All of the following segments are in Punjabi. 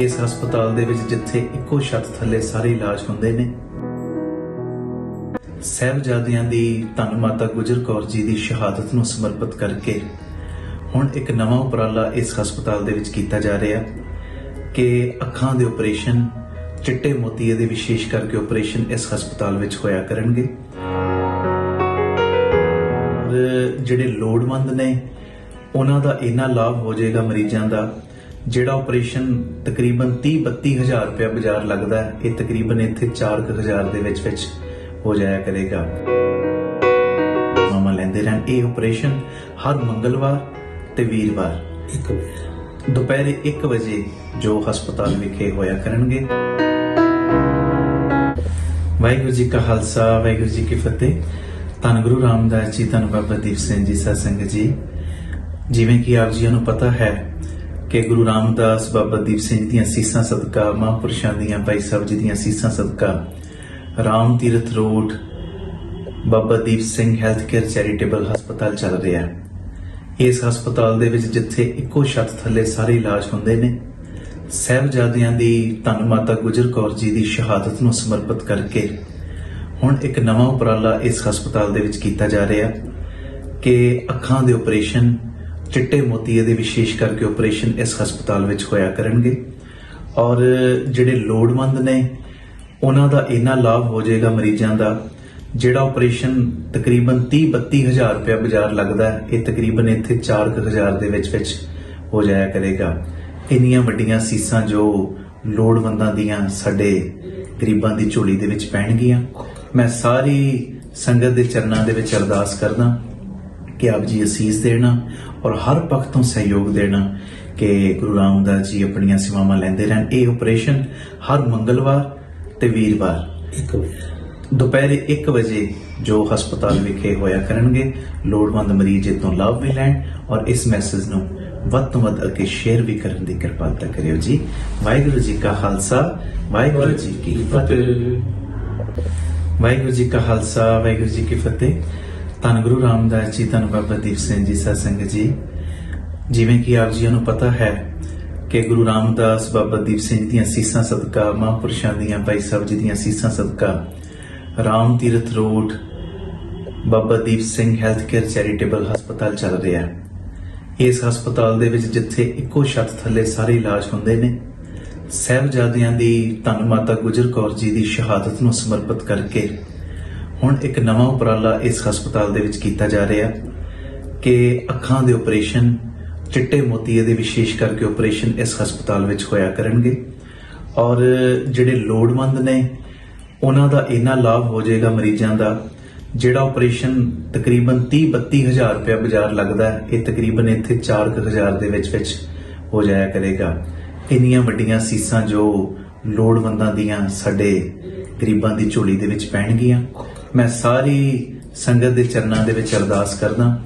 ਇਸ ਹਸਪਤਾਲ ਦੇ ਵਿੱਚ ਜਿੱਥੇ ਇੱਕੋ ਛੱਤ ਥੱਲੇ ਸਾਰੇ ਇਲਾਜ ਹੁੰਦੇ ਨੇ। ਸਹਿਬਜ਼ਾਦਿਆਂ ਦੀ ਧੰਨ ਮਾਤਾ ਗੁਜਰ ਕੌਰ ਜੀ ਦੀ ਸ਼ਹਾਦਤ ਨੂੰ ਸਮਰਪਿਤ ਕਰਕੇ ਹੁਣ ਇੱਕ ਨਵਾਂ ਉਪਰਾਲਾ ਇਸ ਹਸਪਤਾਲ ਦੇ ਵਿੱਚ ਕੀਤਾ ਜਾ ਰਿਹਾ ਕਿ ਅੱਖਾਂ ਦੇ ਆਪਰੇਸ਼ਨ ਚਿੱਟੇ ਮੋਤੀਏ ਦੇ ਵਿਸ਼ੇਸ਼ ਕਰਕੇ ਆਪਰੇਸ਼ਨ ਇਸ ਹਸਪਤਾਲ ਵਿੱਚ ਹੋਇਆ ਕਰਨਗੇ। ਜਿਹੜੇ ਲੋੜਵੰਦ ਨੇ, ਉਹਨਾਂ ਦਾ ਇੰਨਾ ਲਾਭ ਹੋ ਜਾਏਗਾ ਮਰੀਜ਼ਾਂ ਦਾ ਜਿਹੜਾ ਆਪਰੇਸ਼ਨ ਤਕਰੀਬਨ 30 32000 ਰੁਪਏ ਬਾਜ਼ਾਰ ਲੱਗਦਾ ਹੈ ਇਹ ਤਕਰੀਬਨ ਇੱਥੇ 4000 ਦੇ ਵਿੱਚ ਵਿੱਚ ਹੋ ਜਾਇਆ ਕਰੇਗਾ। ਮਾਮਾ ਲੈਂਦੇ ਰਹਿਣ ਇਹ ਆਪਰੇਸ਼ਨ ਹਰ ਮੰਗਲਵਾਰ ਤੇ ਵੀਰਵਾਰ। ਇੱਕ ਦੁਪਹਿਰੇ 1 ਵਜੇ ਜੋ ਹਸਪਤਾਲ ਵਿਖੇ ਹੋਇਆ ਕਰਨਗੇ। ਵਾਹਿਗੁਰੂ ਜੀ ਕਾ ਖਾਲਸਾ ਵਾਹਿਗੁਰੂ ਜੀ ਕੀ ਫਤਿਹ। ਧੰਨ ਗੁਰੂ ਰਾਮਦਾਸ ਜੀ ਧੰਨ ਬਾਬਾ ਦੀਪ ਸਿੰਘ ਜੀ ਸਾਧ ਸੰਗਤ ਜੀ। ਜਿਵੇਂ ਕਿ ਆਪ ਜੀਆਂ ਨੂੰ ਪਤਾ ਹੈ ਕਿ ਗੁਰੂ ਰਾਮਦਾਸ ਬਾਬਾ ਦੀਪ ਸਿੰਘ ਦੀਆਂ ਸੀਸਾਂ ਸਦਕਾ, ਮਹਾਂਪੁਰਸ਼ਾਂ ਦੀਆਂ ਭਾਈ ਸਾਹਿਬ ਜੀ ਦੀਆਂ ਸੀਸਾਂ ਸਦਕਾ, Ram Tirath road, Baba Deep Singh health care charitable ਹਸਪਤਾਲ ਚੱਲ ਰਿਹਾ ਹੈ। ਇਸ ਹਸਪਤਾਲ ਦੇ ਵਿੱਚ ਜਿੱਥੇ ਇੱਕੋ ਛੱਤ ਥੱਲੇ ਸਾਰੇ ਇਲਾਜ ਹੁੰਦੇ ਨੇ, ਸਹਿਬਜ਼ਾਦਿਆਂ ਦੀ ਧੰਨ ਮਾਤਾ ਗੁਜਰ ਕੌਰ ਜੀ ਦੀ ਸ਼ਹਾਦਤ ਨੂੰ ਸਮਰਪਿਤ ਕਰਕੇ ਹੁਣ ਇੱਕ ਨਵਾਂ ਉਪਰਾਲਾ ਇਸ ਹਸਪਤਾਲ ਦੇ ਵਿੱਚ ਕੀਤਾ ਜਾ ਰਿਹਾ ਕਿ ਅੱਖਾਂ ਦੇ ਆਪਰੇਸ਼ਨ ਚਿੱਟੇ ਮੋਤੀਏ ਦੇ ਵਿਸ਼ੇਸ਼ ਕਰਕੇ ਆਪਰੇਸ਼ਨ ਇਸ ਹਸਪਤਾਲ ਵਿੱਚ ਹੋਇਆ ਕਰਨਗੇ। ਔਰ ਜਿਹੜੇ ਲੋੜਵੰਦ ਨੇ, ਉਹਨਾਂ ਦਾ ਇੰਨਾ ਲਾਭ ਹੋ ਜਾਏਗਾ ਮਰੀਜ਼ਾਂ ਦਾ, ਜਿਹੜਾ ਆਪਰੇਸ਼ਨ ਤਕਰੀਬਨ 30 32000 ਰੁਪਏ ਬਾਜ਼ਾਰ ਲੱਗਦਾ ਹੈ ਇਹ ਤਕਰੀਬਨ ਇੱਥੇ 4000 ਦੇ ਵਿੱਚ ਵਿੱਚ ਹੋ ਜਾਇਆ ਕਰੇਗਾ। ਇੰਨੀਆਂ ਵੱਡੀਆਂ ਸੀਸਾਂ ਜੋ ਲੋੜਵੰਦਾਂ ਦੀਆਂ ਸਾਡੇ ਗਰੀਬਾਂ ਦੀ ਝੋਲੀ ਦੇ ਵਿੱਚ ਪੈਣਗੀਆਂ। ਮੈਂ ਸਾਰੀ ਸੰਗਤ ਦੇ ਚਰਨਾਂ ਦੇ ਵਿੱਚ ਅਰਦਾਸ ਕਰਦਾ ਕਿ ਆਪ ਜੀ ਅਸੀਸ ਦੇਣਾ ਔਰ ਹਰ ਪੱਖ ਤੋਂ ਸਹਿਯੋਗ ਦੇਣਾ ਕਿ ਗੁਰੂ ਰਾਮਦਾਸ ਜੀ ਆਪਣੀਆਂ ਸੇਵਾਵਾਂ ਲੈਂਦੇ ਰਹਿਣ। ਇਹ ਆਪਰੇਸ਼ਨ ਹਰ ਮੰਗਲਵਾਰ ਤੇ ਵੀਰਵਾਰ ਇੱਕ ਦੁਪਹਿਰੇ 1 ਵਜੇ ਜੋ ਹਸਪਤਾਲ ਵਿਖੇ ਹੋਇਆ ਕਰਨਗੇ ਲੋੜਵੰਦ ਮਰੀਜ਼ ਇਹ ਤੋਂ ਲਾਭ ਵੀ ਲੈਣ ਔਰ ਇਸ ਮੈਸੇਜ ਨੂੰ ਵੱਧ ਤੋਂ ਵੱਧ ਅੱਗੇ ਸ਼ੇਅਰ ਵੀ ਕਰਨ ਦੀ ਕਿਰਪਾਲਤਾ ਕਰਿਓ ਜੀ। ਵਾਹਿਗੁਰੂ ਜੀ ਕਾ ਖਾਲਸਾ ਵਾਹਿਗੁਰੂ ਜੀ ਕੀ ਫਤਿਹ। ਵਾਹਿਗੁਰੂ ਜੀ ਕਾ ਖਾਲਸਾ ਵਾਹਿਗੁਰੂ ਜੀ ਕੀ ਫਤਿਹ। ਧੰਨ ਗੁਰੂ ਰਾਮਦਾਸ ਜੀ, ਧੰਨ ਬਾਬਾ ਦੀਪ ਸਿੰਘ ਜੀ ਸਾਧ ਸੰਗਤ ਜੀ। ਜਿਵੇਂ ਕਿ ਆਪ ਜੀਆਂ ਨੂੰ ਪਤਾ ਹੈ ਕਿ ਗੁਰੂ ਰਾਮਦਾਸ ਬਾਬਾ ਦੀਪ ਸਿੰਘ ਦੀਆਂ ਸੀਸਾਂ ਸਦਕਾ, ਮਹਾਂਪੁਰਸ਼ਾਂ ਦੀਆਂ, ਭਾਈ ਸਾਹਿਬ ਜੀ ਦੀਆਂ ਸੀਸਾਂ ਸਦਕਾ, Ram Tirath road, Baba Deep Singh health care charitable ਹਸਪਤਾਲ ਚੱਲ ਰਿਹਾ ਹੈ। ਇਸ ਹਸਪਤਾਲ ਦੇ ਵਿੱਚ ਜਿੱਥੇ ਇੱਕੋ ਛੱਤ ਥੱਲੇ ਸਾਰੇ ਇਲਾਜ ਹੁੰਦੇ ਨੇ, ਸਹਿਬਜ਼ਾਦਿਆਂ ਦੀ ਧੰਨ ਮਾਤਾ ਗੁਜਰ ਕੌਰ ਜੀ ਦੀ ਸ਼ਹਾਦਤ ਨੂੰ ਸਮਰਪਿਤ ਕਰਕੇ ਹੁਣ ਇੱਕ ਨਵਾਂ ਉਪਰਾਲਾ ਇਸ ਹਸਪਤਾਲ ਦੇ ਵਿੱਚ ਕੀਤਾ ਜਾ ਰਿਹਾ ਕਿ ਅੱਖਾਂ ਦੇ ਆਪਰੇਸ਼ਨ ਚਿੱਟੇ ਮੋਤੀਏ ਦੇ ਵਿਸ਼ੇਸ਼ ਕਰਕੇ ਆਪਰੇਸ਼ਨ ਇਸ ਹਸਪਤਾਲ ਵਿੱਚ ਹੋਇਆ ਕਰਨਗੇ। ਔਰ ਜਿਹੜੇ ਲੋੜਵੰਦ ਨੇ, ਉਹਨਾਂ ਦਾ ਇੰਨਾ ਲਾਭ ਹੋ ਜਾਏਗਾ ਮਰੀਜ਼ਾਂ ਦਾ, ਜਿਹੜਾ ਆਪਰੇਸ਼ਨ ਤਕਰੀਬਨ 30 32000 ਰੁਪਏ ਬਾਜ਼ਾਰ ਲੱਗਦਾ ਹੈ ਇਹ ਤਕਰੀਬਨ ਇੱਥੇ 4000 ਦੇ ਵਿੱਚ ਵਿੱਚ ਹੋ ਜਾਇਆ ਕਰੇਗਾ। ਇੰਨੀਆਂ ਵੱਡੀਆਂ ਸੀਸਾਂ ਜੋ ਲੋੜਵੰਦਾਂ ਦੀਆਂ ਸਾਡੇ ਗਰੀਬਾਂ ਦੀ ਝੋਲੀ ਦੇ ਵਿੱਚ ਪੈਣਗੀਆਂ। ਮੈਂ ਸਾਰੀ ਸੰਗਤ ਦੇ ਚਰਨਾਂ ਦੇ ਵਿੱਚ ਅਰਦਾਸ ਕਰਦਾ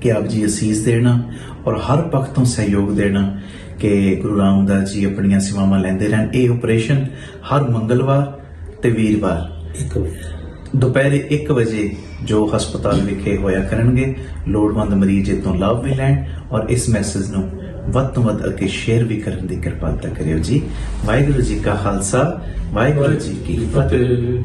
ਕਿ ਆਪ ਜੀ ਅਸੀਸ ਦੇਣਾ ਔਰ ਹਰ ਪੱਖ ਤੋਂ ਸਹਿਯੋਗ ਦੇਣਾ ਕਿ ਗੁਰੂ ਰਾਮਦਾਸ ਜੀ ਆਪਣੀਆਂ ਸੇਵਾਵਾਂ ਲੈਂਦੇ ਰਹਿਣ। ਇਹ ਆਪਰੇਸ਼ਨ ਹਰ ਮੰਗਲਵਾਰ ਤੇ ਵੀਰਵਾਰ। ਇੱਕ ਦੁਪਹਿਰੇ 1 ਵਜੇ ਜੋ ਹਸਪਤਾਲ ਵਿਖੇ ਹੋਇਆ ਕਰਨਗੇ ਲੋੜਵੰਦ ਮਰੀਜ਼ ਤੋਂ ਲਾਭ ਵੀ ਲੈਣ ਔਰ ਇਸ ਮੈਸੇਜ ਨੂੰ ਵੱਧ ਤੋਂ ਵੱਧ ਅੱਗੇ ਸ਼ੇਅਰ ਵੀ ਕਰਨ ਦੀ ਕਿਰਪਾਲਤਾ ਕਰਿਓ ਜੀ। ਵਾਹਿਗੁਰੂ ਜੀ ਕਾ ਖਾਲਸਾ ਵਾਹਿਗੁਰੂ ਜੀ ਕੀ ਫਤਿਹ।